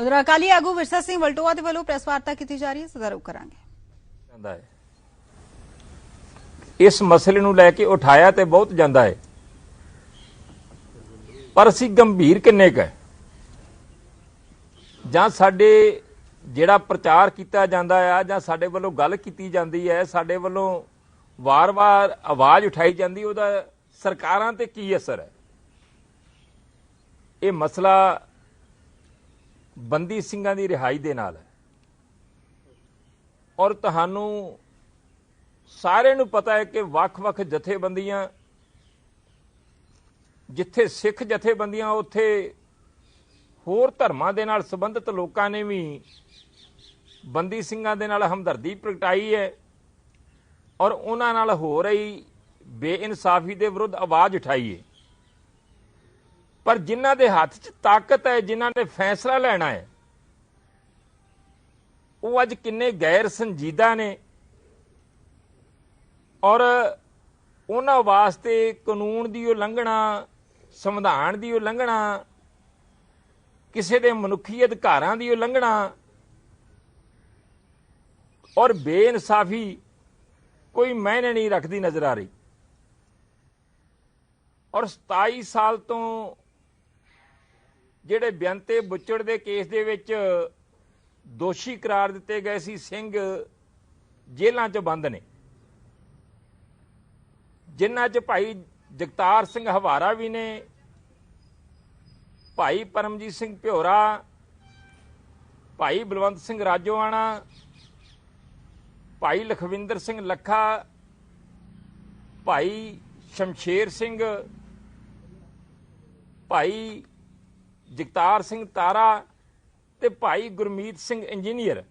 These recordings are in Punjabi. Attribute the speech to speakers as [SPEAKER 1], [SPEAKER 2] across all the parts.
[SPEAKER 1] ਉਧਰ ਅਕਾਲੀ ਆਗੂ ਵਿਰਸਾ ਸਿੰਘ ਵਲਟੋਆ ਦੇ ਵੱਲੋਂ ਪ੍ਰੈਸ ਵਾਰਤਾ ਕੀਤੀ ਜਾ ਰਹੀ ਹੈ, ਸਦਾ ਕਰਾਂਗੇ।
[SPEAKER 2] ਜਾਂਦਾ ਹੈ। ਇਸ ਮਸਲੇ ਨੂੰ ਲੈ ਕੇ ਉਠਾਇਆ ਤੇ ਬਹੁਤ ਜਾਂਦਾ ਹੈ। ਪਰ ਅਸੀਂ ਗੰਭੀਰ ਕਿੰਨੇ ਕੁ ਜਾਂ ਸਾਡੇ ਜਿਹੜਾ ਪ੍ਰਚਾਰ ਕੀਤਾ ਜਾਂਦਾ ਆ, ਜਾਂ ਸਾਡੇ ਵੱਲੋਂ ਗੱਲ ਕੀਤੀ ਜਾਂਦੀ ਹੈ, ਸਾਡੇ ਵੱਲੋਂ ਵਾਰ-ਵਾਰ ਆਵਾਜ਼ ਉਠਾਈ ਜਾਂਦੀ, ਉਹਦਾ ਸਰਕਾਰਾਂ ਤੇ ਕੀ ਅਸਰ ਹੈ? ਇਹ ਮਸਲਾ ਬੰਦੀ ਸਿੰਘਾਂ ਦੀ ਰਿਹਾਈ ਦੇ ਨਾਲ। ਹੈ ਔਰ ਤੁਹਾਨੂੰ ਸਾਰਿਆਂ ਨੂੰ ਪਤਾ ਹੈ ਕਿ ਵੱਖ-ਵੱਖ ਜਥੇਬੰਦੀਆਂ, ਜਿੱਥੇ ਸਿੱਖ ਜਥੇਬੰਦੀਆਂ, ਉੱਥੇ ਹੋਰ ਧਰਮਾਂ ਦੇ ਨਾਲ ਸੰਬੰਧਿਤ ਲੋਕਾਂ ਨੇ ਵੀ ਬੰਦੀ ਸਿੰਘਾਂ ਦੇ ਨਾਲ ਹਮਦਰਦੀ ਪ੍ਰਗਟਾਈ ਹੈ ਔਰ ਉਹਨਾਂ ਨਾਲ ਹੋ ਰਹੀ ਬੇਇਨਸਾਫੀ ਦੇ ਵਿਰੁੱਧ ਆਵਾਜ਼ ਉਠਾਈ ਹੈ। ਪਰ ਜਿਨ੍ਹਾਂ ਦੇ ਹੱਥ 'ਚ ਤਾਕਤ ਹੈ, ਜਿਨ੍ਹਾਂ ਨੇ ਫੈਸਲਾ ਲੈਣਾ ਹੈ, ਉਹ ਅੱਜ ਕਿੰਨੇ ਗੈਰ ਸੰਜੀਦਾ ਨੇ। ਔਰ ਉਹਨਾਂ ਵਾਸਤੇ ਕਾਨੂੰਨ ਦੀ ਉਲੰਘਣਾ ਸੰਵਿਧਾਨ ਦੀ ਉਲੰਘਣਾ ਕਿਸੇ ਦੇ ਮਨੁੱਖੀ ਅਧਿਕਾਰਾਂ ਦੀ ਉਲੰਘਣਾ ਔਰ ਬੇਇਨਸਾਫੀ ਕੋਈ ਮਾਇਨੇ ਨਹੀਂ ਰੱਖਦੀ ਨਜ਼ਰ ਆ ਰਹੀ। ਔਰ 27 ਸਾਲ ਤੋਂ ਜਿਹੜੇ ਬਿਆੰਤੇ ਬੁੱਚੜ ਦੇ ਕੇਸ ਦੇ ਵਿੱਚ ਦੋਸ਼ੀ ਕਰਾਰ ਦਿੱਤੇ ਗਏ ਸੀ, ਸਿੰਘ ਜੇਲ੍ਹਾਂ 'ਚ ਬੰਦ ਨੇ। ਜਿਨ੍ਹਾਂ 'ਚ ਭਾਈ ਜਗਤਾਰ ਸਿੰਘ ਹਵਾਰਾ ਵੀ ਨੇ, ਭਾਈ ਪਰਮਜੀਤ ਸਿੰਘ ਭਿਓਰਾ, ਭਾਈ ਬਲਵੰਤ ਸਿੰਘ ਰਾਜੋਆਣਾ, ਭਾਈ ਲਖਵਿੰਦਰ ਸਿੰਘ ਲੱਖਾ, ਭਾਈ ਸ਼ਮਸ਼ੇਰ ਸਿੰਘ, ਭਾਈ ਜਗਤਾਰ ਸਿੰਘ ਤਾਰਾ ਤੇ ਭਾਈ ਗੁਰਮੀਤ ਸਿੰਘ ਇੰਜੀਨੀਅਰ।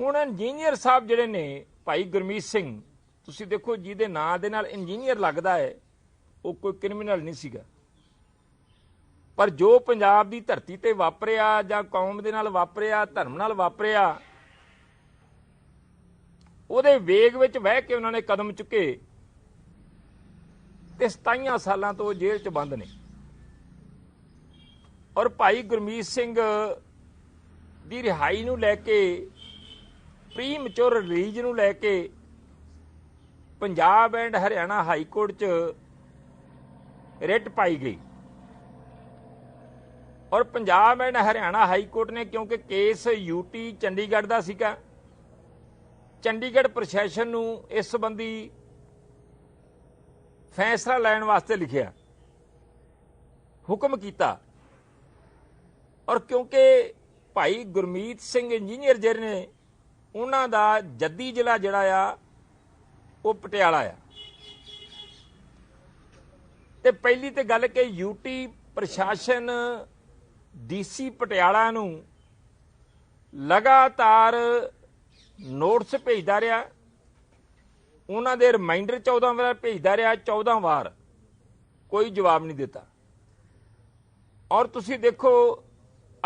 [SPEAKER 2] ਹੁਣ ਇੰਜੀਨੀਅਰ ਸਾਹਿਬ ਜਿਹੜੇ ਨੇ, ਭਾਈ ਗੁਰਮੀਤ ਸਿੰਘ, ਤੁਸੀਂ ਦੇਖੋ ਜਿਹਦੇ ਨਾਂ ਦੇ ਨਾਲ ਇੰਜੀਨੀਅਰ ਲੱਗਦਾ ਹੈ, ਉਹ ਕੋਈ ਕ੍ਰਿਮੀਨਲ ਨਹੀਂ ਸੀਗਾ। ਪਰ ਜੋ ਪੰਜਾਬ ਦੀ ਧਰਤੀ ਤੇ ਵਾਪਰਿਆ ਜਾਂ ਕੌਮ ਦੇ ਨਾਲ ਵਾਪਰਿਆ, ਧਰਮ ਨਾਲ ਵਾਪਰਿਆ, ਉਹਦੇ ਵੇਗ ਵਿੱਚ ਵਹਿ ਕੇ ਉਹਨਾਂ ਨੇ ਕਦਮ ਚੁੱਕੇ ਤੇ 27 ਸਾਲਾਂ ਤੋਂ ਉਹ ਜੇਲ੍ਹ 'ਚ ਬੰਦ ਨੇ। ਔਰ ਭਾਈ ਗੁਰਮੀਤ ਸਿੰਘ ਦੀ ਰਿਹਾਈ ਨੂੰ ਲੈ ਕੇ ਪ੍ਰੀ ਮੈਚੁਰ ਰਿਲੀਜ਼ ਨੂੰ ਲੈ ਕੇ Punjab and Haryana high court 'ਚ ਰਿਟ ਪਾਈ ਗਈ। ਔਰ Punjab and Haryana high court ਨੇ, ਕਿਉਂਕਿ ਕੇਸ ਯੂਟੀ ਚੰਡੀਗੜ੍ਹ ਦਾ ਸੀਗਾ, ਚੰਡੀਗੜ੍ਹ ਪ੍ਰਸ਼ਾਸਨ ਨੂੰ ਇਸ ਸੰਬੰਧੀ ਫੈਸਲਾ ਲੈਣ ਵਾਸਤੇ ਲਿਖਿਆ, ਹੁਕਮ ਕੀਤਾ। ਔਰ ਕਿਉਂਕਿ ਭਾਈ ਗੁਰਮੀਤ ਸਿੰਘ ਇੰਜੀਨੀਅਰ ਜਿਹੜੇ ਨੇ, ਉਹਨਾਂ ਦਾ ਜੱਦੀ ਜ਼ਿਲ੍ਹਾ ਜਿਹੜਾ ਆ, ਉਹ ਪਟਿਆਲਾ ਆ। ਤੇ ਪਹਿਲੀ ਤੇ ਗੱਲ ਕਿ ਯੂਟੀ ਪ੍ਰਸ਼ਾਸਨ ਡੀਸੀ ਪਟਿਆਲਾ ਨੂੰ ਲਗਾਤਾਰ ਨੋਟਿਸ ਭੇਜਦਾ ਰਿਹਾ। ਉਹਨਾਂ ਦੇ ਰਿਮਾਈਂਡਰ 14 ਵਾਰ ਭੇਜਦਾ ਰਿਹਾ 14 ਵਾਰ। ਕੋਈ ਜਵਾਬ ਨਹੀਂ ਦਿੱਤਾ। ਔਰ ਤੁਸੀਂ ਦੇਖੋ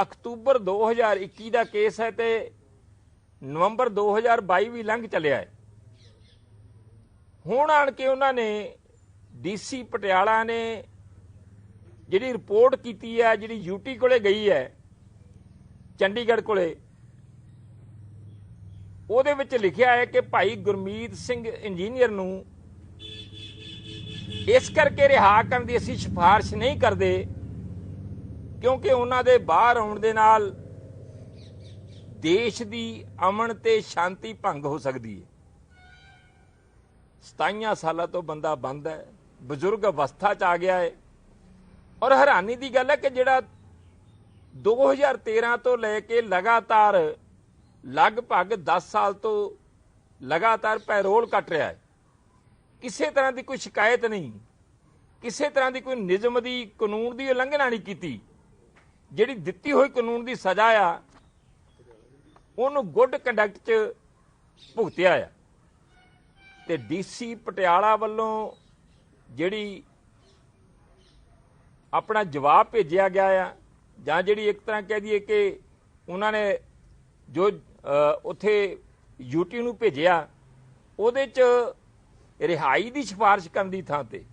[SPEAKER 2] ਅਕਤੂਬਰ 2021 ਦਾ ਕੇਸ ਹੈ ਤੇ ਨਵੰਬਰ 2022 ਵੀ ਲੰਘ ਚੱਲਿਆ ਹੈ। ਹੁਣ ਆਣ ਕੇ ਉਹਨਾਂ ਨੇ ਡੀਸੀ ਪਟਿਆਲਾ ਨੇ ਜਿਹੜੀ ਰਿਪੋਰਟ ਕੀਤੀ ਹੈ, ਜਿਹੜੀ ਯੂਟੀ ਕੋਲੇ ਗਈ ਹੈ, ਚੰਡੀਗੜ੍ਹ ਕੋਲੇ, ਉਹਦੇ ਵਿੱਚ ਲਿਖਿਆ ਹੈ ਕਿ ਭਾਈ ਗੁਰਮੀਤ ਸਿੰਘ ਇੰਜੀਨੀਅਰ ਨੂੰ ਇਸ ਕਰਕੇ ਰਿਹਾ ਕਰਨ ਦੀ ਅਸੀਂ ਸਿਫਾਰਿਸ਼ ਨਹੀਂ ਕਰਦੇ ਕਿਉਂਕਿ ਉਹਨਾਂ ਦੇ ਬਾਹਰ ਆਉਣ ਦੇ ਨਾਲ ਦੇਸ਼ ਦੀ ਅਮਨ ਤੇ ਸ਼ਾਂਤੀ ਭੰਗ ਹੋ ਸਕਦੀ ਹੈ। 27 ਸਾਲਾਂ ਤੋਂ ਬੰਦਾ ਬੰਦ ਹੈ, ਬਜ਼ੁਰਗ ਅਵਸਥਾ ਚ ਆ ਗਿਆ ਹੈ। ਔਰ ਹੈਰਾਨੀ ਦੀ ਗੱਲ ਹੈ ਕਿ ਜਿਹੜਾ 2013 ਤੋਂ ਲੈ ਕੇ ਲਗਾਤਾਰ, ਲਗਭਗ 10 ਸਾਲ ਤੋਂ ਲਗਾਤਾਰ ਪੈਰੋਲ ਕੱਟ ਰਿਹਾ ਹੈ। ਕਿਸੇ ਤਰ੍ਹਾਂ ਦੀ ਕੋਈ ਸ਼ਿਕਾਇਤ ਨਹੀਂ, ਕਿਸੇ ਤਰ੍ਹਾਂ ਦੀ ਕੋਈ ਨਿਯਮ ਦੀ ਕਾਨੂੰਨ ਦੀ ਉਲੰਘਣਾ ਨਹੀਂ ਕੀਤੀ। ਜਿਹੜੀ ਦਿੱਤੀ ਹੋਈ ਕਾਨੂੰਨ ਦੀ ਸਜ਼ਾ ਆ, ਉਹਨੂੰ ਗੁੱਡ ਕੰਡਕਟ 'ਚ ਭੁਗਤਿਆ ਆ। ਤੇ ਡੀਸੀ ਪਟਿਆਲਾ ਵੱਲੋਂ ਜਿਹੜੀ ਆਪਣਾ ਜਵਾਬ ਭੇਜਿਆ ਗਿਆ ਆ, ਜਾਂ ਜਿਹੜੀ ਇੱਕ ਤਰ੍ਹਾਂ ਕਹਿ ਦਈਏ ਕਿ ਉਹਨਾਂ ਨੇ ਜੋ ਉੱਥੇ ਯੂਟੀ ਨੂੰ ਭੇਜਿਆ, ਉਹਦੇ 'ਚ ਰਿਹਾਈ ਦੀ ਸਿਫਾਰਿਸ਼ ਕਰਨ ਦੀ ਥਾਂ ਤੇ,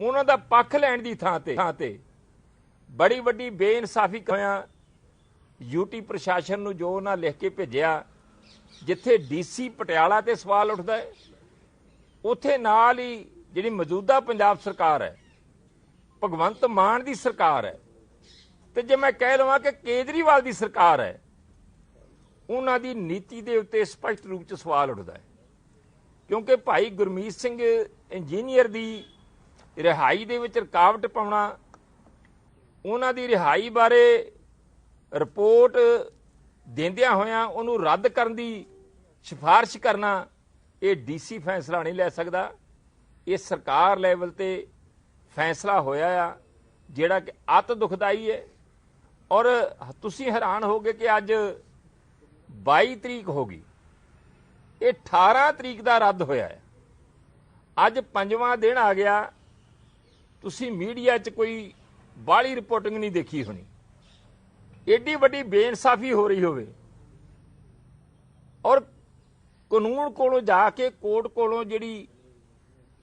[SPEAKER 2] ਉਹਨਾਂ ਦਾ ਪੱਖ ਲੈਣ ਦੀ ਥਾਂ ਤੇ ਥਾਂ ਤੇ ਬੜੀ ਵੱਡੀ ਬੇਇਨਸਾਫੀ ਹੋਇਆ ਯੂਟੀ ਪ੍ਰਸ਼ਾਸਨ ਨੂੰ ਜੋ ਉਹਨਾਂ ਲਿਖ ਕੇ ਭੇਜਿਆ, ਜਿੱਥੇ ਡੀਸੀ ਪਟਿਆਲਾ ਤੇ ਸਵਾਲ ਉੱਠਦਾ ਹੈ, ਉੱਥੇ ਨਾਲ ਹੀ ਜਿਹੜੀ ਮੌਜੂਦਾ ਪੰਜਾਬ ਸਰਕਾਰ ਹੈ, ਭਗਵੰਤ ਮਾਨ ਦੀ ਸਰਕਾਰ ਹੈ, ਤੇ ਜੇ ਮੈਂ ਕਹਿ ਲਵਾਂ ਕਿ ਕੇਜਰੀਵਾਲ ਦੀ ਸਰਕਾਰ ਹੈ, ਉਹਨਾਂ ਦੀ ਨੀਤੀ ਦੇ ਉੱਤੇ ਸਪਸ਼ਟ ਰੂਪ 'ਚ ਸਵਾਲ ਉੱਠਦਾ ਹੈ। ਕਿਉਂਕਿ ਭਾਈ ਗੁਰਮੀਤ ਸਿੰਘ ਇੰਜੀਨੀਅਰ ਦੀ ਰਿਹਾਈ ਦੇ ਵਿੱਚ ਰੁਕਾਵਟ ਪਾਉਣਾ ਉਹਨਾਂ ਦੀ ਰਿਹਾਈ ਬਾਰੇ ਰਿਪੋਰਟ ਦਿੰਦਿਆਂ ਹੋਇਆਂ ਉਹਨੂੰ ਰੱਦ ਕਰਨ ਦੀ ਸਿਫਾਰਿਸ਼ ਕਰਨਾ ਇਹ ਡੀਸੀ ਫੈਸਲਾ ਨਹੀਂ ਲੈ ਸਕਦਾ। ਇਹ ਸਰਕਾਰ ਲੈਵਲ ਤੇ ਫੈਸਲਾ ਹੋਇਆ ਆ, ਜਿਹੜਾ ਕਿ ਅਤ ਦੁਖਦਾਈ ਹੈ। ਔਰ ਤੁਸੀਂ ਹੈਰਾਨ ਹੋਗੇ ਕਿ ਅੱਜ 22 ਤਰੀਕ ਹੋ ਗਈ। ਇਹ 18 ਤਰੀਕ ਦਾ ਰੱਦ ਹੋਇਆ ਹੈ। ਅੱਜ ਪੰਜਵਾਂ ਦਿਨ ਆ ਗਿਆ। ਤੁਸੀਂ ਮੀਡੀਆ 'ਚ ਕੋਈ ਬਾਹਲੀ ਰਿਪੋਰਟਿੰਗ ਨਹੀਂ ਦੇਖੀ ਹੋਣੀ। ਏਡੀ ਵੱਡੀ ਬੇਇਨਸਾਫੀ ਹੋ ਰਹੀ ਹੋਵੇ। ਔਰ ਕਾਨੂੰਨ ਕੋਲੋਂ ਜਾ ਕੇ ਕੋਰਟ ਕੋਲੋਂ ਜਿਹੜੀ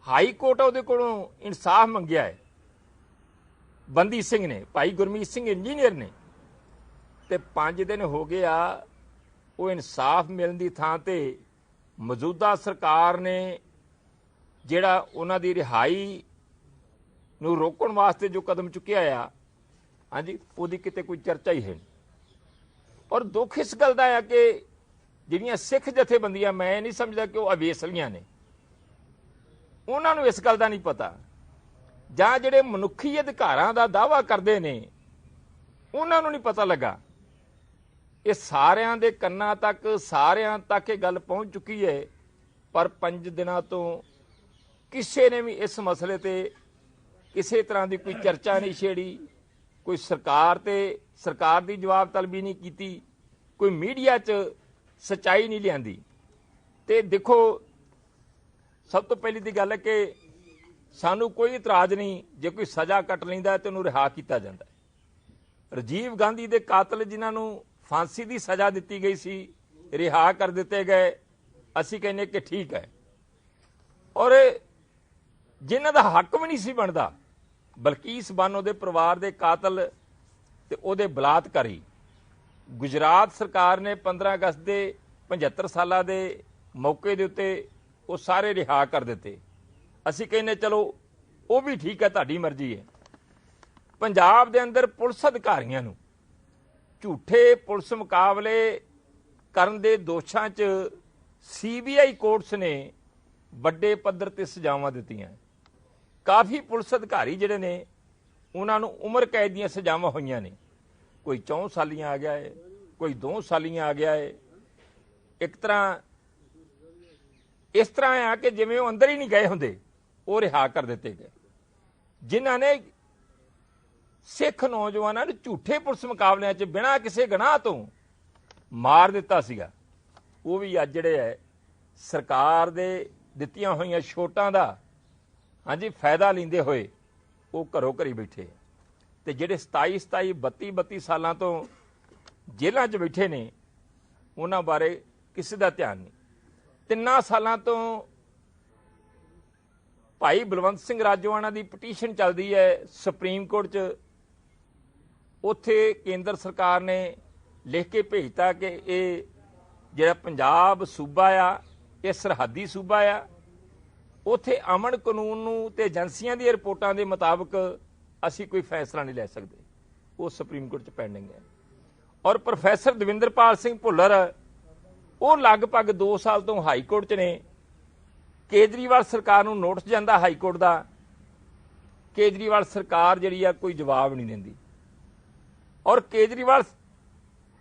[SPEAKER 2] ਹਾਈ ਕੋਰਟ ਆ, ਉਹਦੇ ਕੋਲੋਂ ਇਨਸਾਫ ਮੰਗਿਆ ਹੈ। ਬੰਦੀ ਸਿੰਘ ਨੇ, ਭਾਈ ਗੁਰਮੀਤ ਸਿੰਘ ਇੰਜੀਨੀਅਰ ਨੇ। ਤੇ 5 ਦਿਨ ਹੋ ਗਏ ਆ, ਉਹ ਇਨਸਾਫ ਮਿਲਣ ਦੀ ਥਾਂ ਤੇ ਮੌਜੂਦਾ ਸਰਕਾਰ ਨੇ ਜਿਹੜਾ ਉਹਨਾਂ ਦੀ ਰਿਹਾਈ ਨੂੰ ਰੋਕਣ ਵਾਸਤੇ ਜੋ ਕਦਮ ਚੁੱਕਿਆ ਆ, ਹਾਂਜੀ, ਉਹਦੀ ਕਿਤੇ ਕੋਈ ਚਰਚਾ ਹੀ ਹੈ ਨਹੀਂ। ਔਰ ਦੁੱਖ ਇਸ ਗੱਲ ਦਾ ਆ ਕਿ ਜਿਹੜੀਆਂ ਸਿੱਖ ਜਥੇਬੰਦੀਆਂ, ਮੈਂ ਨਹੀਂ ਸਮਝਦਾ ਕਿ ਉਹ ਅਵੇਸਲੀਆਂ ਨੇ। ਉਹਨਾਂ ਨੂੰ ਇਸ ਗੱਲ ਦਾ ਨਹੀਂ ਪਤਾ। ਜਾਂ ਜਿਹੜੇ ਮਨੁੱਖੀ ਅਧਿਕਾਰਾਂ ਦਾ ਦਾਵਾ ਕਰਦੇ ਨੇ, ਉਹਨਾਂ ਨੂੰ ਨਹੀਂ ਪਤਾ ਲੱਗਾ। ਇਹ ਸਾਰਿਆਂ ਦੇ ਕੰਨਾਂ ਤੱਕ, ਸਾਰਿਆਂ ਤੱਕ ਇਹ ਗੱਲ ਪਹੁੰਚ ਚੁੱਕੀ ਹੈ। ਪਰ 5 ਦਿਨਾਂ ਤੋਂ ਕਿਸੇ ਨੇ ਵੀ ਇਸ ਮਸਲੇ ਤੇ ਕਿਸੇ ਤਰ੍ਹਾਂ ਦੀ ਕੋਈ ਚਰਚਾ ਨਹੀਂ ਛੇੜੀ, ਕੋਈ ਸਰਕਾਰ ਤੇ, ਸਰਕਾਰ ਦੀ ਜਵਾਬ ਤਲਬੀ ਨਹੀਂ ਕੀਤੀ, ਕੋਈ ਮੀਡੀਆ 'ਚ ਸਚਾਈ ਨਹੀਂ ਲਿਆਂਦੀ। ਤੇ ਦੇਖੋ, ਸਭ ਤੋਂ ਪਹਿਲੀ ਦੀ ਗੱਲ ਹੈ ਕਿ ਸਾਨੂੰ ਕੋਈ ਇਤਰਾਜ਼ ਨਹੀਂ, ਜੇ ਕੋਈ ਸਜ਼ਾ ਕੱਟ ਲੈਂਦਾ ਤੇ ਉਹਨੂੰ ਰਿਹਾ ਕੀਤਾ ਜਾਂਦਾ ਹੈ। ਰਾਜੀਵ ਗਾਂਧੀ ਦੇ ਕਾਤਲ ਜਿਨ੍ਹਾਂ ਨੂੰ ਫਾਂਸੀ ਦੀ ਸਜ਼ਾ ਦਿੱਤੀ ਗਈ ਸੀ, ਰਿਹਾ ਕਰ ਦਿੱਤੇ ਗਏ, ਅਸੀਂ ਕਹਿੰਦੇ ਕਿ ਠੀਕ ਹੈ। ਔਰ ਜਿਨ੍ਹਾਂ ਦਾ ਹੱਕ ਵੀ ਨਹੀਂ ਸੀ ਬਣਦਾ ਬਲਕੀਸ ਬਾਨੋ ਉਹਦੇ ਪਰਿਵਾਰ ਦੇ ਕਾਤਲ ਤੇ ਉਹਦੇ ਬਲਾਤਕਾਰੀ। ਗੁਜਰਾਤ ਸਰਕਾਰ ਨੇ 15 ਅਗਸਤ ਦੇ 75 ਸਾਲਾਂ ਦੇ ਮੌਕੇ ਦੇ ਉੱਤੇ ਉਹ ਸਾਰੇ ਰਿਹਾ ਕਰ ਦਿੱਤੇ। ਅਸੀਂ ਕਹਿੰਦੇ, ਚਲੋ, ਉਹ ਵੀ ਠੀਕ ਹੈ, ਤੁਹਾਡੀ ਮਰਜ਼ੀ ਹੈ। ਪੰਜਾਬ ਦੇ ਅੰਦਰ ਪੁਲਿਸ ਅਧਿਕਾਰੀਆਂ ਨੂੰ ਝੂਠੇ ਪੁਲਿਸ ਮੁਕਾਬਲੇ ਕਰਨ ਦੇ ਦੋਸ਼ਾਂ 'ਚ ਸੀਬੀਆਈ ਕੋਰਟਸ ਨੇ ਵੱਡੇ ਪੱਧਰ ਤੇ ਸਜ਼ਾਵਾਂ ਦਿੱਤੀਆਂ। ਕਾਫੀ ਪੁਲਿਸ ਅਧਿਕਾਰੀ ਜਿਹੜੇ ਨੇ, ਉਹਨਾਂ ਨੂੰ ਉਮਰ ਕੈਦ ਦੀਆਂ ਸਜ਼ਾਵਾਂ ਹੋਈਆਂ ਨੇ। ਕੋਈ 4 ਸਾਲੀਆਂ ਆ ਗਿਆ ਏ, ਕੋਈ 2 ਸਾਲੀਆਂ ਆ ਗਿਆ ਏ। ਇੱਕ ਤਰ੍ਹਾਂ, ਇਸ ਤਰ੍ਹਾਂ ਆ ਕਿ ਜਿਵੇਂ ਉਹ ਅੰਦਰ ਹੀ ਨਹੀਂ ਗਏ ਹੁੰਦੇ, ਉਹ ਰਿਹਾ ਕਰ ਦਿੱਤੇ ਗਏ। ਜਿਨ੍ਹਾਂ ਨੇ ਸਿੱਖ ਨੌਜਵਾਨਾਂ ਨੂੰ ਝੂਠੇ ਪੁਲਿਸ ਮੁਕਾਬਲਿਆਂ 'ਚ ਬਿਨਾਂ ਕਿਸੇ ਗੁਨਾਹ ਤੋਂ ਮਾਰ ਦਿੱਤਾ ਸੀਗਾ। ਉਹ ਵੀ ਅੱਜ ਜਿਹੜੇ ਹੈ ਸਰਕਾਰ ਦੇ ਦਿੱਤੀਆਂ ਹੋਈਆਂ ਛੋਟਾਂ ਦਾ ਹਾਂਜੀ, ਫਾਇਦਾ ਲੈਂਦੇ ਹੋਏ ਉਹ ਘਰੋਂ ਘਰੀ ਬੈਠੇ। ਤੇ ਜਿਹੜੇ 27 27 32 32 ਸਾਲਾਂ ਤੋਂ ਜੇਲ੍ਹਾਂ 'ਚ ਬੈਠੇ ਨੇ, ਉਹਨਾਂ ਬਾਰੇ ਕਿਸੇ ਦਾ ਧਿਆਨ ਨਹੀਂ। ਤਿੰਨਾਂ ਸਾਲਾਂ ਤੋਂ ਭਾਈ ਬਲਵੰਤ ਸਿੰਘ ਰਾਜੋਆਣਾ ਦੀ ਪਟੀਸ਼ਨ ਚੱਲਦੀ ਹੈ ਸੁਪਰੀਮ ਕੋਰਟ 'ਚ। ਉੱਥੇ ਕੇਂਦਰ ਸਰਕਾਰ ਨੇ ਲਿਖ ਕੇ ਭੇਜਤਾ ਕਿ ਇਹ ਜਿਹੜਾ ਪੰਜਾਬ ਸੂਬਾ ਆ, ਇਹ ਸਰਹੱਦੀ ਸੂਬਾ ਆ ਉੱਥੇ ਅਮਨ ਕਾਨੂੰਨ ਨੂੰ ਤੇ ਏਜੰਸੀਆਂ ਦੀਆਂ ਰਿਪੋਰਟਾਂ ਦੇ ਮੁਤਾਬਕ ਅਸੀਂ ਕੋਈ ਫੈਸਲਾ ਨਹੀਂ ਲੈ ਸਕਦੇ। ਉਹ ਸੁਪਰੀਮ ਕੋਰਟ 'ਚ ਪੈਂਡਿੰਗ ਹੈ। ਔਰ ਪ੍ਰੋਫੈਸਰ ਦਵਿੰਦਰਪਾਲ ਸਿੰਘ ਭੁੱਲਰ, ਉਹ ਲਗਭਗ 2 ਸਾਲ ਤੋਂ ਹਾਈ ਕੋਰਟ 'ਚ ਨੇ। ਕੇਜਰੀਵਾਲ ਸਰਕਾਰ ਨੂੰ ਨੋਟਿਸ ਜਾਂਦਾ ਹਾਈ ਕੋਰਟ ਦਾ। ਕੇਜਰੀਵਾਲ ਸਰਕਾਰ ਜਿਹੜੀ ਆ ਕੋਈ ਜਵਾਬ ਨਹੀਂ ਦਿੰਦੀ। ਔਰ ਕੇਜਰੀਵਾਲ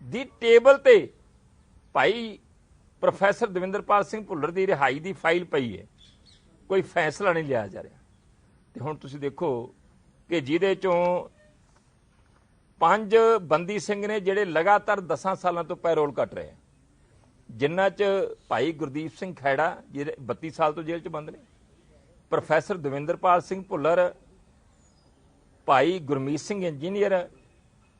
[SPEAKER 2] ਦੀ ਟੇਬਲ ਤੇ ਭਾਈ ਪ੍ਰੋਫੈਸਰ ਦਵਿੰਦਰਪਾਲ ਸਿੰਘ ਭੁੱਲਰ ਦੀ ਰਿਹਾਈ ਦੀ ਫਾਈਲ ਪਈ ਹੈ। ਕੋਈ ਫੈਸਲਾ ਨਹੀਂ ਲਿਆ ਜਾ ਰਿਹਾ। ਤੇ ਹੁਣ ਤੁਸੀਂ ਦੇਖੋ ਕਿ ਜਿਹਦੇ ਚੋਂ ਪੰਜ ਬੰਦੀ ਸਿੰਘ ਨੇ ਜਿਹੜੇ ਲਗਾਤਾਰ 10 ਸਾਲਾਂ ਤੋਂ ਪੈਰੋਲ ਕੱਟ ਰਹੇ ਆ, ਜਿਨ੍ਹਾਂ 'ਚ ਭਾਈ ਗੁਰਦੀਪ ਸਿੰਘ ਖੈੜਾ, ਜਿਹੜੇ 32 ਸਾਲ ਤੋਂ ਜੇਲ੍ਹ 'ਚ ਬੰਦ ਨੇ, ਪ੍ਰੋਫੈਸਰ ਦਵਿੰਦਰਪਾਲ ਸਿੰਘ ਭੁੱਲਰ, ਭਾਈ ਗੁਰਮੀਤ ਸਿੰਘ ਇੰਜੀਨੀਅਰ,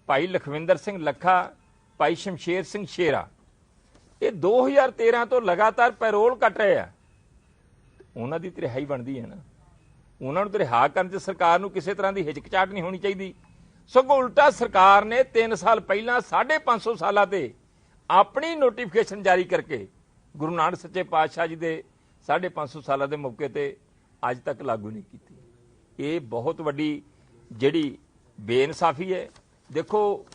[SPEAKER 2] ਭਾਈ ਲਖਵਿੰਦਰ ਸਿੰਘ ਲੱਖਾ, ਭਾਈ ਸ਼ਮਸ਼ੇਰ ਸਿੰਘ ਸ਼ੇਰਾ, ਇਹ 2013 ਤੋਂ ਲਗਾਤਾਰ ਪੈਰੋਲ ਕੱਟ ਰਹੇ ਆ। ਉਹਨਾਂ ਦੀ ਤੇ ਰਿਹਾਈ ਬਣਦੀ ਹੈ ਨਾ। ਉਹਨਾਂ ਨੂੰ ਤੇ ਰਿਹਾ ਕਰਨ ਚ ਸਰਕਾਰ ਨੂੰ ਕਿਸੇ ਤਰ੍ਹਾਂ ਦੀ ਹਿਚਕਚਾਹਟ ਨਹੀਂ ਹੋਣੀ ਚਾਹੀਦੀ। ਸਗੋਂ ਉਲਟਾ ਸਰਕਾਰ ਨੇ 3 ਸਾਲ ਪਹਿਲਾਂ 550 ਸਾਲਾਂ ਤੇ ਆਪਣੀ ਨੋਟੀਫਿਕੇਸ਼ਨ ਜਾਰੀ ਕਰਕੇ ਗੁਰੂ ਨਾਨਕ ਸੱਚੇ ਪਾਤਸ਼ਾਹ ਜੀ ਦੇ 550 ਸਾਲਾਂ ਦੇ ਮੌਕੇ ਤੇ ਅੱਜ ਤੱਕ ਲਾਗੂ ਨਹੀਂ ਕੀਤੀ। ਇਹ ਬਹੁਤ ਵੱਡੀ ਜਿਹੜੀ ਬੇਇਨਸਾਫੀ ਹੈ। ਦੇਖੋ,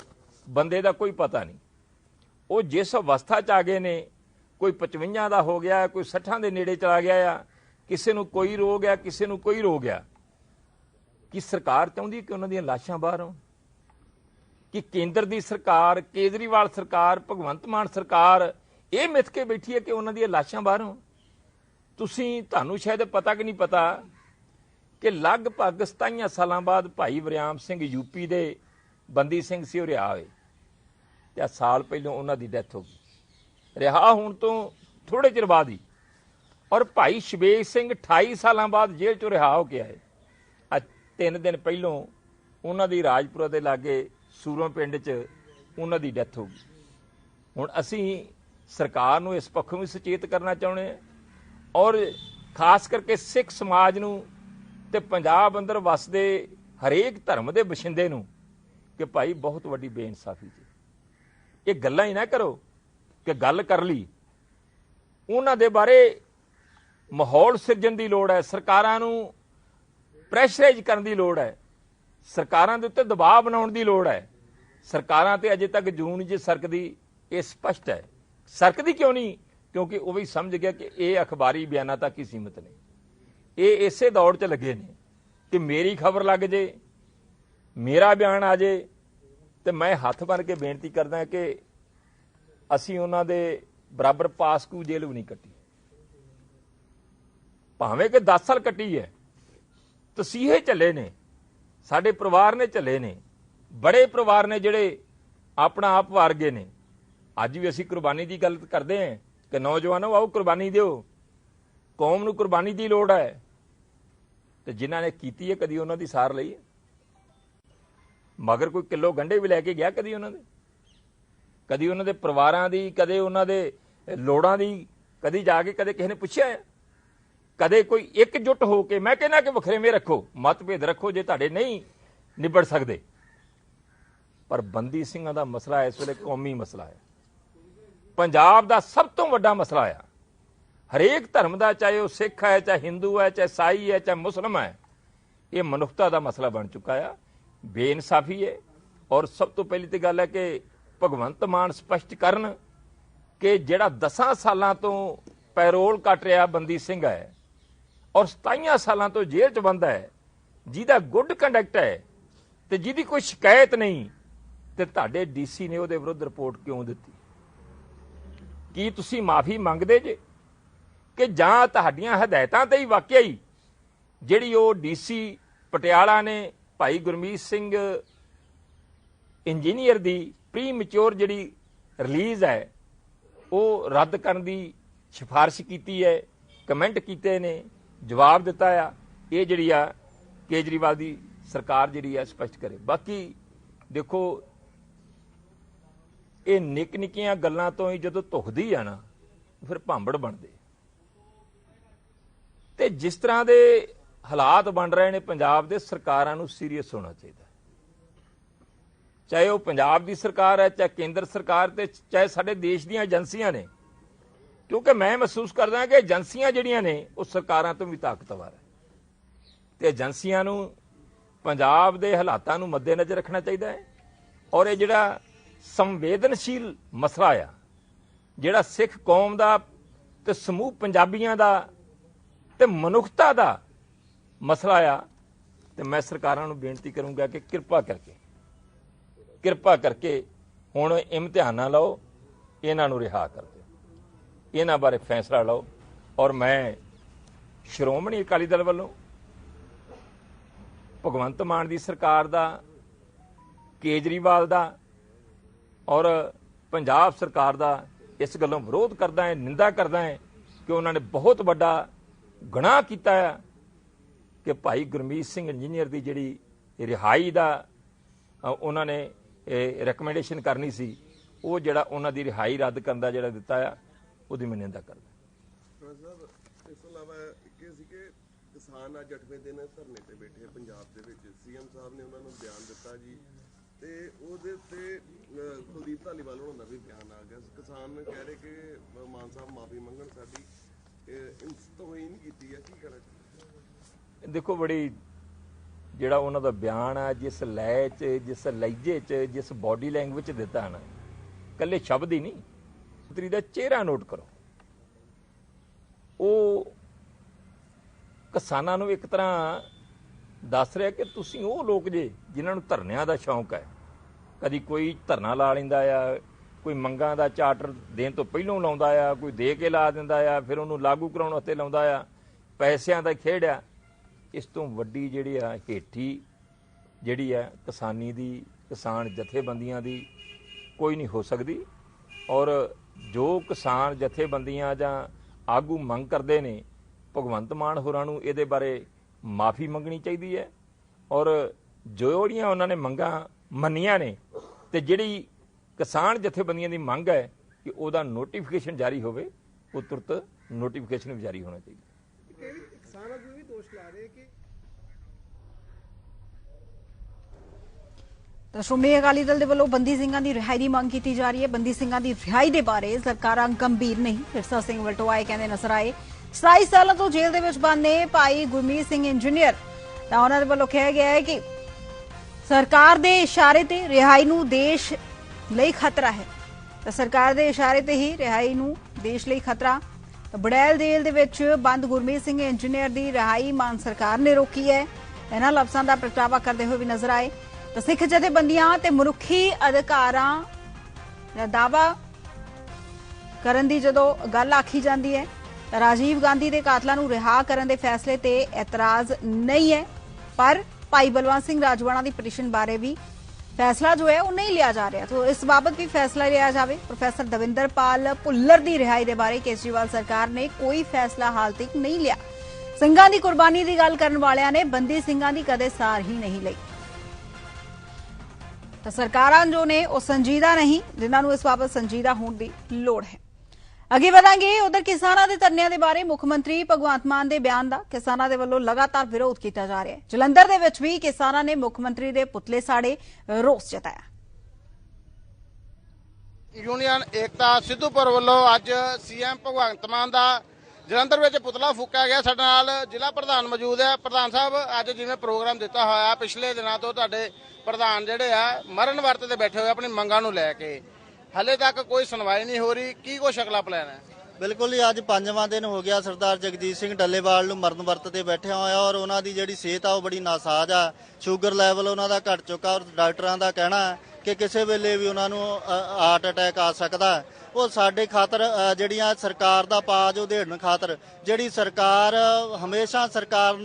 [SPEAKER 2] ਬੰਦੇ ਦਾ ਕੋਈ ਪਤਾ ਨਹੀਂ। ਉਹ ਜਿਸ ਅਵਸਥਾ ਚ ਆ ਗਏ ਨੇ, ਕੋਈ 55 ਦਾ ਹੋ ਗਿਆ, ਕੋਈ 60 ਦੇ ਨੇੜੇ ਚਲਾ ਗਿਆ ਆ ਕਿਸੇ ਨੂੰ ਕੋਈ ਰੋਗ ਆ, ਕਿਸੇ ਨੂੰ ਕੋਈ ਰੋਗ ਆ, ਕਿ ਸਰਕਾਰ ਚਾਹੁੰਦੀ ਕਿ ਉਹਨਾਂ ਦੀਆਂ ਲਾਸ਼ਾਂ ਬਾਹਰ ਆਉਣ? ਕਿ ਕੇਂਦਰ ਦੀ ਸਰਕਾਰ, ਕੇਜਰੀਵਾਲ ਸਰਕਾਰ, ਭਗਵੰਤ ਮਾਨ ਸਰਕਾਰ ਇਹ ਮਿੱਥ ਕੇ ਬੈਠੀ ਹੈ ਕਿ ਉਹਨਾਂ ਦੀਆਂ ਲਾਸ਼ਾਂ ਬਾਹਰ ਆਉਣ? ਤੁਸੀਂ, ਤੁਹਾਨੂੰ ਸ਼ਾਇਦ ਪਤਾ ਕਿ ਨਹੀਂ ਪਤਾ ਕਿ ਲਗਭਗ 27 ਸਾਲਾਂ ਬਾਅਦ ਭਾਈ ਵਰਿਆਮ ਸਿੰਘ ਯੂਪੀ ਦੇ ਬੰਦੀ ਸਿੰਘ ਸੀ ਉਹ ਰਿਹਾ ਹੋਏ ਤੇ ਸਾਲ ਪਹਿਲਾਂ ਉਹਨਾਂ ਦੀ ਡੈਥ ਹੋ ਗਈ। ਰਿਹਾ ਹੋਣ ਤੋਂ ਥੋੜੇ ਚਿਰ ਬਾਅਦ ਹੀ ਔਰ ਭਾਈ ਸ਼ਵੇਸ਼ ਸਿੰਘ 28 ਸਾਲਾਂ ਬਾਅਦ ਜੇਲ੍ਹ ਚੋਂ ਰਿਹਾ ਹੋ ਕੇ ਆਏ। ਅੱਜ ਤਿੰਨ ਦਿਨ ਪਹਿਲੋਂ ਉਹਨਾਂ ਦੀ ਰਾਜਪੁਰਾ ਦੇ ਲਾਗੇ ਸੂਰੋਂ ਪਿੰਡ 'ਚ ਉਹਨਾਂ ਦੀ ਡੈਥ ਹੋ ਗਈ। ਹੁਣ ਅਸੀਂ ਸਰਕਾਰ ਨੂੰ ਇਸ ਪੱਖੋਂ ਵੀ ਸੁਚੇਤ ਕਰਨਾ ਚਾਹੁੰਦੇ ਹਾਂ ਔਰ ਖਾਸ ਕਰਕੇ ਸਿੱਖ ਸਮਾਜ ਨੂੰ ਤੇ ਪੰਜਾਬ ਅੰਦਰ ਵਸਦੇ ਹਰੇਕ ਧਰਮ ਦੇ ਬਸ਼ਿੰਦੇ ਨੂੰ ਕਿ ਭਾਈ ਬਹੁਤ ਵੱਡੀ ਬੇਇਨਸਾਫੀ ਜੀ। ਇਹ ਗੱਲਾਂ ਹੀ ਨਾ ਕਰੋ ਕਿ ਗੱਲ ਕਰ ਲਈ। ਉਹਨਾਂ ਦੇ ਬਾਰੇ ਮਾਹੌਲ ਸਿਰਜਣ ਦੀ ਲੋੜ ਹੈ, ਸਰਕਾਰਾਂ ਨੂੰ ਪ੍ਰੈਸ਼ਰਾਈਜ਼ ਕਰਨ ਦੀ ਲੋੜ ਹੈ, ਸਰਕਾਰਾਂ ਦੇ ਉੱਤੇ ਦਬਾਅ ਬਣਾਉਣ ਦੀ ਲੋੜ ਹੈ। ਸਰਕਾਰਾਂ ਤੇ ਅਜੇ ਤੱਕ ਜੂਨ ਜੇ ਸਰਕਦੀ ਇਹ ਸਪਸ਼ਟ ਹੈ। ਸਰਕਦੀ ਕਿਉਂ ਨਹੀਂ? ਕਿਉਂਕਿ ਉਹ ਵੀ ਸਮਝ ਗਿਆ ਕਿ ਇਹ ਅਖਬਾਰੀ ਬਿਆਨਾਂ ਤੱਕ ਹੀ ਸੀਮਿਤ ਨੇ। ਇਹ ਇਸੇ ਦੌੜ 'ਚ ਲੱਗੇ ਨੇ ਕਿ ਮੇਰੀ ਖਬਰ ਲੱਗ ਜੇ, ਮੇਰਾ ਬਿਆਨ ਆ ਜੇ, ਤੇ ਮੈਂ ਹੱਥ ਬੰਨ ਕੇ ਬੇਨਤੀ ਕਰਦਾ ਕਿ ਅਸੀਂ ਉਹਨਾਂ ਦੇ ਬਰਾਬਰ ਪਾਸਕੂ ਜੇਲ੍ਹ ਵੀ ਨਹੀਂ ਕੱਟੀ। ਭਾਵੇਂ ਕਿ 10 ਸਾਲ ਕੱਟੀ ਹੈ, ਤਸੀਹੇ ਝੱਲੇ ਨੇ, ਸਾਡੇ ਪਰਿਵਾਰ ਨੇ ਝੱਲੇ ਨੇ, ਬੜੇ ਪਰਿਵਾਰ ਨੇ ਜਿਹੜੇ ਆਪਣਾ ਆਪ ਵਾਰ ਗਏ ਨੇ। ਅੱਜ ਵੀ ਅਸੀਂ ਕੁਰਬਾਨੀ ਦੀ ਗੱਲ ਕਰਦੇ ਹਾਂ ਕਿ ਨੌਜਵਾਨੋ, ਆਓ ਕੁਰਬਾਨੀ ਦਿਓ। ਕੌਮ ਨੂੰ ਕੁਰਬਾਨੀ ਦੀ ਲੋੜ ਹੈ। ਤੇ ਜਿਨ੍ਹਾਂ ਨੇ ਕੀਤੀ ਹੈ, ਕਦੀ ਉਹਨਾਂ ਦੀ ਸਾਰ ਲਈ ਹੈ। ਮਗਰ ਕੋਈ ਕਿਲੋ ਗੰਢੇ ਵੀ ਲੈ ਕੇ ਗਿਆ ਕਦੀ ਉਹਨਾਂ ਦੇ? ਕਦੀ ਉਹਨਾਂ ਦੇ ਪਰਿਵਾਰਾਂ ਦੀ, ਕਦੇ ਉਹਨਾਂ ਦੇ ਲੋੜਾਂ ਦੀ, ਕਦੀ ਜਾ ਕੇ ਕਦੇ ਕਿਸੇ ਨੇ ਪੁੱਛਿਆ ਹੈ? ਕਦੇ ਕੋਈ ਇੱਕ ਜੁੱਟ ਹੋ ਕੇ ਮੈਂ ਕਹਿੰਦਾ ਕਿ ਵਖਰੇਵੇਂ ਰੱਖੋ, ਮਤਭੇਦ ਰੱਖੋ ਜੇ ਤੁਹਾਡੇ ਨਹੀਂ ਨਿਬੜ ਸਕਦੇ। ਪਰ ਬੰਦੀ ਸਿੰਘਾਂ ਦਾ ਮਸਲਾ ਇਸ ਵੇਲੇ ਕੌਮੀ ਮਸਲਾ ਹੈ। ਪੰਜਾਬ ਦਾ ਸਭ ਤੋਂ ਵੱਡਾ ਮਸਲਾ ਆ। ਹਰੇਕ ਧਰਮ ਦਾ, ਚਾਹੇ ਉਹ ਸਿੱਖ ਹੈ, ਚਾਹੇ ਹਿੰਦੂ ਹੈ, ਚਾਹੇ ਸਾਈ ਹੈ, ਚਾਹੇ ਮੁਸਲਮ ਹੈ, ਇਹ ਮਨੁੱਖਤਾ ਦਾ ਮਸਲਾ ਬਣ ਚੁੱਕਾ ਆ। ਬੇਇਨਸਾਫੀ ਹੈ ਔਰ ਸਭ ਤੋਂ ਪਹਿਲੀ ਤੇ ਗੱਲ ਹੈ ਕਿ ਭਗਵੰਤ ਮਾਨ ਸਪਸ਼ਟ ਕਰਨ ਕਿ ਜਿਹੜਾ 10 ਸਾਲਾਂ ਤੋਂ ਪੈਰੋਲ ਕੱਟ ਰਿਹਾ ਬੰਦੀ ਸਿੰਘ ਹੈ ਔਰ 27 ਸਾਲਾਂ ਤੋਂ ਜੇਲ੍ਹ 'ਚ ਬੰਦ ਹੈ, ਜਿਹਦਾ ਗੁੱਡ ਕੰਡਕਟ ਹੈ ਤੇ ਜਿਹਦੀ ਕੋਈ ਸ਼ਿਕਾਇਤ ਨਹੀਂ, ਤੇ ਤੁਹਾਡੇ ਡੀਸੀ ਨੇ ਉਹਦੇ ਵਿਰੁੱਧ ਰਿਪੋਰਟ ਕਿਉਂ ਦਿੱਤੀ? ਕੀ ਤੁਸੀਂ ਮਾਫੀ ਮੰਗਦੇ ਜੇ ਕਿ ਜਾਂ ਤੁਹਾਡੀਆਂ ਹਦਾਇਤਾਂ ਤੇ ਹੀ ਵਾਕਿਆ ਹੀ ਜਿਹੜੀ ਉਹ ਡੀਸੀ ਪਟਿਆਲਾ ਨੇ ਭਾਈ ਗੁਰਮੀਤ ਸਿੰਘ ਇੰਜੀਨੀਅਰ ਦੀ ਪ੍ਰੀ ਮੈਚੁਰ ਜਿਹੜੀ ਰਿਲੀਜ਼ ਹੈ, ਉਹ ਰੱਦ ਕਰਨ ਦੀ ਸਿਫਾਰਿਸ਼ ਕੀਤੀ ਹੈ ਕਮੈਂਟ ਕੀਤੇ ਨੇ ਜਵਾਬ ਦਿੱਤਾ ਆ, ਇਹ ਜਿਹੜੀ ਆ ਕੇਜਰੀਵਾਲ ਦੀ ਸਰਕਾਰ ਜਿਹੜੀ ਆ ਸਪਸ਼ਟ ਕਰੇ। ਬਾਕੀ ਦੇਖੋ, ਇਹ ਨਿੱਕ ਨਿੱਕੀਆਂ ਗੱਲਾਂ ਤੋਂ ਹੀ ਜਦੋਂ ਧੁਖਦੀ ਆ ਨਾ, ਫਿਰ ਭਾਂਬੜ ਬਣਦੇ। ਤੇ ਜਿਸ ਤਰ੍ਹਾਂ ਦੇ ਹਾਲਾਤ ਬਣ ਰਹੇ ਨੇ, ਪੰਜਾਬ ਦੇ ਸਰਕਾਰਾਂ ਨੂੰ ਸੀਰੀਅਸ ਹੋਣਾ ਚਾਹੀਦਾ। ਚਾਹੇ ਉਹ ਪੰਜਾਬ ਦੀ ਸਰਕਾਰ ਹੈ, ਚਾਹੇ ਕੇਂਦਰ ਸਰਕਾਰ ਤੇ, ਚਾਹੇ ਸਾਡੇ ਦੇਸ਼ ਦੀਆਂ ਏਜੰਸੀਆਂ ਨੇ ਕਿਉਂਕਿ ਮੈਂ ਮਹਿਸੂਸ ਕਰਦਾ ਕਿ ਏਜੰਸੀਆਂ ਜਿਹੜੀਆਂ ਨੇ, ਉਹ ਸਰਕਾਰਾਂ ਤੋਂ ਵੀ ਤਾਕਤਵਰ ਹੈ। ਤੇ ਏਜੰਸੀਆਂ ਨੂੰ, ਪੰਜਾਬ ਦੇ ਹਾਲਾਤਾਂ ਨੂੰ ਮੱਦੇਨਜ਼ਰ ਰੱਖਣਾ ਚਾਹੀਦਾ ਹੈ। ਔਰ ਇਹ ਜਿਹੜਾ ਸੰਵੇਦਨਸ਼ੀਲ ਮਸਲਾ ਆ, ਜਿਹੜਾ ਸਿੱਖ ਕੌਮ ਦਾ ਤੇ ਸਮੂਹ ਪੰਜਾਬੀਆਂ ਦਾ ਤੇ ਮਨੁੱਖਤਾ ਦਾ ਮਸਲਾ ਆ, ਤੇ ਮੈਂ ਸਰਕਾਰਾਂ ਨੂੰ ਬੇਨਤੀ ਕਰੂੰਗਾ ਕਿ ਕਿਰਪਾ ਕਰਕੇ ਕਿਰਪਾ ਕਰਕੇ ਹੁਣ ਇਮਤਿਹਾਨ ਨਾ ਲਓ, ਇਹਨਾਂ ਨੂੰ ਰਿਹਾ ਕਰੋ। ਇਹਨਾਂ ਬਾਰੇ ਫੈਸਲਾ ਲਓ ਔਰ ਮੈਂ ਸ਼੍ਰੋਮਣੀ ਅਕਾਲੀ ਦਲ ਵੱਲੋਂ ਭਗਵੰਤ ਮਾਨ ਦੀ ਸਰਕਾਰ ਦਾ, ਕੇਜਰੀਵਾਲ ਦਾ ਔਰ ਪੰਜਾਬ ਸਰਕਾਰ ਦਾ ਇਸ ਗੱਲੋਂ ਵਿਰੋਧ ਕਰਦਾ ਹੈ, ਨਿੰਦਾ ਕਰਦਾ ਹੈ ਕਿ ਉਹਨਾਂ ਨੇ ਬਹੁਤ ਵੱਡਾ ਗੁਨਾਹ ਕੀਤਾ ਹੈ ਕਿ ਭਾਈ ਗੁਰਮੀਤ ਸਿੰਘ ਇੰਜੀਨੀਅਰ ਦੀ ਜਿਹੜੀ ਰਿਹਾਈ ਦਾ ਉਹਨਾਂ ਨੇ ਰეკਮੈਂਡੇਸ਼ਨ ਕਰਨੀ ਸੀ, ਉਹ ਜਿਹੜਾ ਉਹਨਾਂ ਦੀ ਰਿਹਾਈ ਰੱਦ ਕਰਨ ਦਾ ਜਿਹੜਾ ਦਿੱਤਾ ਆ ਉਹਦੀ ਮੈਂ ਨਿੰਦਾ ਕਰਦਾ।
[SPEAKER 3] ਹਾਂ ਸਾਹਿਬ ਇਸ ਤੋਂ ਇਲਾਵਾ ਕਿ ਸੀ ਕਿ ਕਿਸਾਨ ਅੱਜ 8ਵੇਂ ਦਿਨ ਧਰਨੇ ਤੇ ਬੈਠੇ ਆ ਪੰਜਾਬ ਦੇ ਵਿੱਚ। ਸੀਐਮ ਸਾਹਿਬ ਨੇ ਉਹਨਾਂ ਨੂੰ ਬਿਆਨ ਦਿੱਤਾ ਜੀ ਤੇ ਉਹਦੇ ਉੱਤੇ ਅਹ, ਕੁਲਦੀਪ ਧਾਲੀਵਾਲ ਹੋਣਾ ਦਾ ਵੀ ਬਿਆਨ ਆ ਗਿਆ। ਕਿਸਾਨ ਕਹਿ ਰਹੇ ਕਿ ਅਹ, ਮਾਨ ਸਾਹਿਬ ਮਾਫੀ ਮੰਗਣ ਸਾਡੀ ਇਨਸਤੋਈ ਨਹੀਂ ਕੀਤੀ ਹੈ ਕੀ ਕਰਾਂ
[SPEAKER 2] ਦੇਖੋ ਬੜੀ ਜਿਹੜਾ ਉਹਨਾਂ ਦਾ ਬਿਆਨ ਆ ਜਿਸ ਲੈ 'ਚ ਜਿਸ ਲਹਿਜੇ 'ਚ ਜਿਸ ਬਾਡੀ ਲੈਂਗੁਏਜ 'ਚ ਦਿੱਤਾ ਨਾ ਕੱਲੇ ਸ਼ਬਦ ਹੀ ਨਹੀਂ। ਮੰਤਰੀ ਦਾ ਚਿਹਰਾ ਨੋਟ ਕਰੋ ਉਹ ਕਿਸਾਨਾਂ ਨੂੰ ਇੱਕ ਤਰ੍ਹਾਂ ਦੱਸ ਰਿਹਾ ਕਿ ਤੁਸੀਂ ਉਹ ਲੋਕ ਜੇ ਜਿਨ੍ਹਾਂ ਨੂੰ ਧਰਨਿਆਂ ਦਾ ਸ਼ੌਂਕ ਹੈ ਕਦੀ ਕੋਈ ਧਰਨਾ ਲਾ ਲੈਂਦਾ ਆ ਕੋਈ ਮੰਗਾਂ ਦਾ ਚਾਰਟਰ ਦੇਣ ਤੋਂ ਪਹਿਲਾਂ ਲਾਉਂਦਾ ਆ ਕੋਈ ਦੇ ਕੇ ਲਾ ਦਿੰਦਾ ਆ ਫਿਰ ਉਹਨੂੰ ਲਾਗੂ ਕਰਾਉਣ ਵਾਸਤੇ ਲਾਉਂਦਾ ਆ ਪੈਸਿਆਂ ਦਾ ਖੇਡ ਆ ਇਸ ਤੋਂ ਵੱਡੀ ਜਿਹੜੀ ਆ ਹੇਠੀ ਜਿਹੜੀ ਆ ਕਿਸਾਨੀ ਦੀ ਕਿਸਾਨ ਜਥੇਬੰਦੀਆਂ ਦੀ ਕੋਈ ਨਹੀਂ ਹੋ ਸਕਦੀ ਔਰ ਜੋ ਕਿਸਾਨ ਜਥੇਬੰਦੀਆਂ ਜਾਂ ਆਗੂ ਮੰਗ ਕਰਦੇ ਨੇ, ਭਗਵੰਤ ਮਾਨ ਹੋਰਾਂ ਨੂੰ ਇਹਦੇ ਬਾਰੇ ਮਾਫੀ ਮੰਗਣੀ ਚਾਹੀਦੀ ਹੈ ਔਰ ਜਿਹੜੀਆਂ ਉਹਨਾਂ ਨੇ ਮੰਗਾਂ ਮੰਨੀਆਂ ਨੇ ਤੇ ਜਿਹੜੀ ਕਿਸਾਨ ਜਥੇਬੰਦੀਆਂ ਦੀ ਮੰਗ ਹੈ ਕਿ ਉਹਦਾ ਨੋਟੀਫਿਕੇਸ਼ਨ ਜਾਰੀ ਹੋਵੇ, ਉਹ ਤੁਰਤ ਨੋਟੀਫਿਕੇਸ਼ਨ ਵੀ ਜਾਰੀ ਹੋਣਾ ਚਾਹੀਦਾ।
[SPEAKER 4] ਕਿਸਾਨ ਆਗੂ ਵੀ ਦੋਸ਼ ਲਾ ਰਹੇ ਕਿ
[SPEAKER 1] ਤਾਂ ਸ਼੍ਰੋਮਣੀ ਅਕਾਲੀ ਦਲ ਦੇ ਵੱਲੋਂ ਬੰਦੀ ਸਿੰਘਾਂ ਦੀ ਰਿਹਾਈ ਦੀ ਮੰਗ ਕੀਤੀ ਜਾ ਰਹੀ ਹੈ। ਬੰਦੀ ਸਿੰਘਾਂ ਦੀ ਰਿਹਾਈ ਦੇ ਬਾਰੇ ਸਰਕਾਰਾਂ ਗੰਭੀਰ ਨਹੀਂ। ਫਿਰਸਾ ਸਿੰਘ ਵਲਟੋਆਏ ਕਹਿੰਦੇ ਨਜ਼ਰ ਆਏ। 27 ਸਾਲਾਂ ਤੋਂ ਜੇਲ੍ਹ ਦੇ ਵਿੱਚ ਬੰਦ ਨੇ ਭਾਈ ਗੁਰਮੀਤ ਸਿੰਘ ਇੰਜੀਨੀਅਰ। ਤਾਂ ਉਹਨਾਂ ਦੇ ਵੱਲੋਂ ਕਿਹਾ ਗਿਆ ਹੈ ਕਿ ਸਰਕਾਰ ਦੇ ਇਸ਼ਾਰੇ ਤੇ ਰਿਹਾਈ ਨੂੰ ਦੇਸ਼ ਲਈ ਖਤਰਾ ਹੈ। ਤਾਂ ਸਰਕਾਰ ਦੇ ਇਸ਼ਾਰੇ ਤੇ ਹੀ ਰਿਹਾਈ ਨੂੰ ਦੇਸ਼ ਲਈ ਖਤਰਾ। ਤਾਂ ਬੜੈਲ ਜੇਲ੍ਹ ਦੇ ਵਿੱਚ ਬੰਦ ਗੁਰਮੀਤ ਸਿੰਘ ਇੰਜੀਨੀਅਰ ਦੀ ਰਿਹਾਈ ਮਾਨ ਸਰਕਾਰ ਨੇ ਰੋਕੀ ਹੈ। ਇਹਨਾਂ ਲਫ਼ਜ਼ਾਂ ਦਾ ਪ੍ਰਗਟਾਵਾ ਕਰਦੇ ਹੋਏ ਵੀ ਨਜ਼ਰ ਆਏ। ਤਾਂ ਸਿੱਖ ਜਥੇਬੰਦੀਆਂ ਤੇ ਮਨੁੱਖੀ ਅਧਿਕਾਰਾਂ ਦਾ ਦਾਵਾ ਕਰਨ ਦੀ ਜਦੋਂ ਗੱਲ ਆਖੀ ਜਾਂਦੀ ਹੈ, ਤਾਂ ਰਾਜੀਵ ਗਾਂਧੀ ਦੇ ਕਾਤਲਾਂ ਨੂੰ ਰਿਹਾ ਕਰਨ ਦੇ ਫੈਸਲੇ ਤੇ ਇਤਰਾਜ਼ ਨਹੀਂ ਹੈ। ਪਰ ਭਾਈ ਬਲਵੰਤ ਸਿੰਘ ਰਾਜਵਾਨਾ ਦੀ ਪਟੀਸ਼ਨ ਬਾਰੇ ਵੀ ਫੈਸਲਾ ਜੋ ਹੈ, ਉਹ ਨਹੀਂ ਲਿਆ ਜਾ ਰਿਹਾ। ਤਾਂ ਇਸ ਬਾਬਤ ਵੀ ਫੈਸਲਾ ਲਿਆ ਜਾਵੇ। ਪ੍ਰੋਫੈਸਰ ਦਵਿੰਦਰਪਾਲ ਭੁੱਲਰ ਦੀ ਰਿਹਾਈ ਦੇ ਬਾਰੇ ਕੇਜਰੀਵਾਲ ਸਰਕਾਰ ਨੇ ਕੋਈ ਫੈਸਲਾ ਹਾਲ ਤੱਕ ਨਹੀਂ ਲਿਆ। ਸਿੰਘਾਂ ਦੀ ਕੁਰਬਾਨੀ ਦੀ ਗੱਲ ਕਰਨ ਵਾਲਿਆਂ ਨੇ ਬੰਦੀ ਸਿੰਘਾਂ ਦੀ ਕਦੇ ਸਾਰ ਹੀ ਨਹੀਂ ਲਈ। ਤਾਂ ਸਰਕਾਰਾਂ ਜੋ ਨੇ ਉਹ ਸੰਜੀਦਾ ਨਹੀਂ, ਜਿਨ੍ਹਾਂ ਨੂੰ ਇਸ ਬਾਬਤ ਸੰਜੀਦਾ ਹੋਣ ਦੀ ਲੋੜ ਹੈ। ਅੱਗੇ ਵਧਾਂਗੇ ਉਧਰ ਕਿਸਾਨਾਂ ਦੇ ਧਰਨਿਆਂ ਦੇ ਬਾਰੇ। ਮੁੱਖ ਮੰਤਰੀ ਭਗਵੰਤ ਮਾਨ ਦੇ ਬਿਆਨ ਦਾ। ਕਿਸਾਨਾਂ ਦੇ ਵੱਲੋਂ ਲਗਾਤਾਰ ਵਿਰੋਧ ਕੀਤਾ ਜਾ ਰਿਹਾ ਹੈ। ਜਲੰਧਰ ਦੇ ਵਿੱਚ ਵੀ ਕਿਸਾਨਾਂ ਨੇ ਮੁੱਖ ਮੰਤਰੀ ਦੇ ਪੁਤਲੇ ਸਾੜੇ, ਰੋਸ ਜਤਾਇਆ।
[SPEAKER 5] ਯੂਨੀਅਨ ਏਕਤਾ ਸਿੱਧੂਪੁਰ ਵੱਲੋਂ ਅੱਜ ਸੀਐਮ ਭਗਵੰਤ ਮਾਨ ਦਾ ਜਲੰਧਰ ਵਿੱਚ ਪੁਤਲਾ ਫੂਕਿਆ ਗਿਆ। ਸਾਡੇ ਨਾਲ ਜ਼ਿਲ੍ਹਾ ਪ੍ਰਧਾਨ ਮੌਜੂਦ ਹੈ। ਪ੍ਰਧਾਨ ਸਾਹਿਬ, ਅੱਜ ਜਿਵੇਂ ਪ੍ਰੋਗਰਾਮ ਦਿੱਤਾ ਹੋਇਆ, ਪਿਛਲੇ ਦਿਨਾਂ ਤੋਂ ਤੁਹਾਡੇ ਪ੍ਰਧਾਨ ਜਿਹੜੇ ਆ, ਮਰਨ ਵਰਤ ਤੇ ਬੈਠੇ ਹੋਏ ਆਪਣੀ ਮੰਗਾਂ ਨੂੰ ਲੈ ਕੇ। ਹਲੇ ਤੱਕ ਕੋਈ ਸੁਣਵਾਈ ਨਹੀਂ ਹੋ ਰਹੀ। ਕੀ ਕੁਛ ਅਗਲਾ ਪਲਾਨ ਹੈ?
[SPEAKER 6] ਬਿਲਕੁਲ ਹੀ ਅੱਜ ਪੰਜਵਾਂ ਦਿਨ ਹੋ ਗਿਆ ਸਰਦਾਰ ਜਗਜੀਤ ਸਿੰਘ ਡੱਲੇਵਾਲ ਨੂੰ ਮਰਨ ਵਰਤ ਤੇ ਬੈਠਿਆ ਹੋਇਆ ਔਰ ਉਹਨਾਂ ਦੀ ਜਿਹੜੀ ਸਿਹਤ ਆ, ਉਹ ਬੜੀ ਨਾਸਾਜ਼ ਆ। ਸ਼ੂਗਰ ਲੈਵਲ ਉਹਨਾਂ ਦਾ ਘਟ ਚੁੱਕਾ ਔਰ ਡਾਕਟਰਾਂ ਦਾ ਕਹਿਣਾ ਕਿ ਕਿਸੇ ਵੇਲੇ ਵੀ ਉਹਨਾਂ ਨੂੰ ਹਾਰਟ ਅਟੈਕ ਆ ਸਕਦਾ। ਉਹ ਸਾਡੇ ਖਾਤਰ ਜਿਹੜੀਆਂ ਸਰਕਾਰ ਦਾ ਪਾਜ ਉਧੇੜਨ ਖਾਤਰ, ਜਿਹੜੀ ਸਰਕਾਰ, ਹਮੇਸ਼ਾ ਸਰਕਾਰ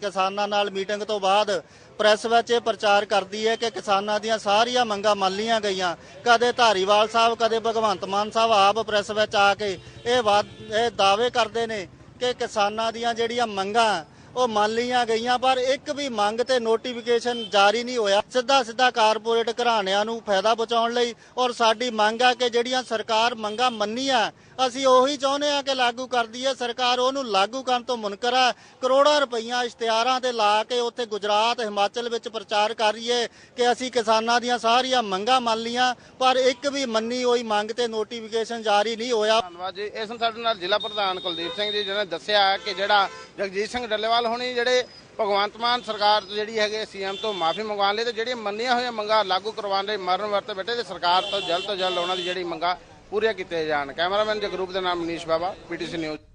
[SPEAKER 6] ਕਿਸਾਨਾਂ ਨਾਲ ਮੀਟਿੰਗ ਤੋਂ ਬਾਅਦ ਪ੍ਰੈਸ ਵਿੱਚ ਇਹ ਪ੍ਰਚਾਰ ਕਰਦੀ ਹੈ ਕਿ ਕਿਸਾਨਾਂ ਦੀਆਂ ਸਾਰੀਆਂ ਮੰਗਾਂ ਮੰਨ ਲੀਆਂ ਗਈਆਂ। ਕਦੇ ਧਾਰੀਵਾਲ ਸਾਹਿਬ, ਕਦੇ ਭਗਵੰਤ ਮਾਨ ਸਾਹਿਬ ਆਪ ਪ੍ਰੈਸ ਵਿੱਚ ਆ ਕੇ ਇਹ ਵਾਦ- ਇਹ ਦਾਅਵੇ ਕਰਦੇ ਨੇ ਕਿ ਕਿਸਾਨਾਂ ਦੀਆਂ ਜਿਹੜੀਆਂ ਮੰਗਾਂ ਉਹ ਮੰਨ ਲੀਆਂ ਗਈਆਂ, ਪਰ ਇੱਕ ਵੀ ਮੰਗ ਤੇ ਨੋਟੀਫਿਕੇਸ਼ਨ ਜਾਰੀ ਨਹੀਂ ਹੋਇਆ। ਸਿੱਧਾ ਸਿੱਧਾ ਕਾਰਪੋਰੇਟ ਘਰਾਣਿਆਂ ਨੂੰ ਫਾਇਦਾ ਪਹੁੰਚਾਉਣ ਲਈ ਔਰ ਸਾਡੀ ਮੰਗ ਆ ਕਿ ਜਿਹੜੀਆਂ ਸਰਕਾਰ ਮੰਗਾਂ ਮੰਨੀਆਂ, ਅਸੀਂ ਉਹੀ ਚਾਹੁੰਦੇ ਆ ਕਿ ਲਾਗੂ ਕਰਦੀ ਹੈ ਸਰਕਾਰ ਉਹਨੂੰ ਲਾਗੂ ਕਰਨ ਤੋਂ ਮੁਨਕਰ ਹੈ ਕਰੋੜਾਂ ਰੁਪਈਆ ਇਸ਼ਤਿਹਾਰਾਂ ਤੇ ਲਾ ਕੇ ਉੱਥੇ ਗੁਜਰਾਤ, ਹਿਮਾਚਲ ਵਿੱਚ ਪ੍ਰਚਾਰ ਕਰ ਰਹੀ ਹੈ ਕਿ ਅਸੀਂ ਕਿਸਾਨਾਂ ਦੀਆਂ ਸਾਰੀਆਂ ਮੰਗਾਂ ਮੰਨ ਲੀਆਂ ਪਰ ਇੱਕ ਵੀ ਮੰਨੀ ਹੋਈ ਮੰਗ ਤੇ ਨੋਟੀਫਿਕੇਸ਼ਨ ਜਾਰੀ ਨਹੀਂ ਹੋਇਆ।
[SPEAKER 5] ਧੰਨਵਾਦ ਜੀ। ਇਸ ਸਾਡੇ ਨਾਲ ਜ਼ਿਲ੍ਹਾ ਪ੍ਰਧਾਨ ਕੁਲਦੀਪ ਸਿੰਘ ਜੀ, ਜਿਹਨੇ ਦੱਸਿਆ ਕਿ ਜਿਹੜਾ ਜਗਜੀਤ ਸਿੰਘ ਡੱਲੇਵਾਲ ਹੋਣੀ ਜਿਹੜੇ ਭਗਵੰਤ ਮਾਨ ਸਰਕਾਰ ਤੋਂ ਜਿਹੜੀ ਹੈਗੇ ਸੀਐਮ ਤੋਂ ਮਾਫੀ ਮੰਗਵਾਉਣ ਲਈ ਤੇ ਜਿਹੜੀਆਂ ਮੰਨੀਆਂ ਹੋਈਆਂ ਮੰਗਾਂ ਲਾਗੂ ਕਰਵਾਉਣ ਲਈ ਮਰਨ ਵਰਤੇ ਬੈਠੇ ਤੇ ਸਰਕਾਰ ਤੋਂ ਜਲਦ ਤੋਂ ਜਲਦ ਉਹਨਾਂ ਦੀ ਜਿਹੜੀ ਮੰਗਾਂ ਪੂਰੀਆਂ ਕੀਤੀਆਂ ਜਾਣ। ਕੈਮਰਾਮੈਨ ਜਗਰੂਪ ਦੇ ਨਾਮ ਮਨੀਸ਼ ਬਾਬਾ ਪੀਟੀਸੀ ਨਿਊਜ਼।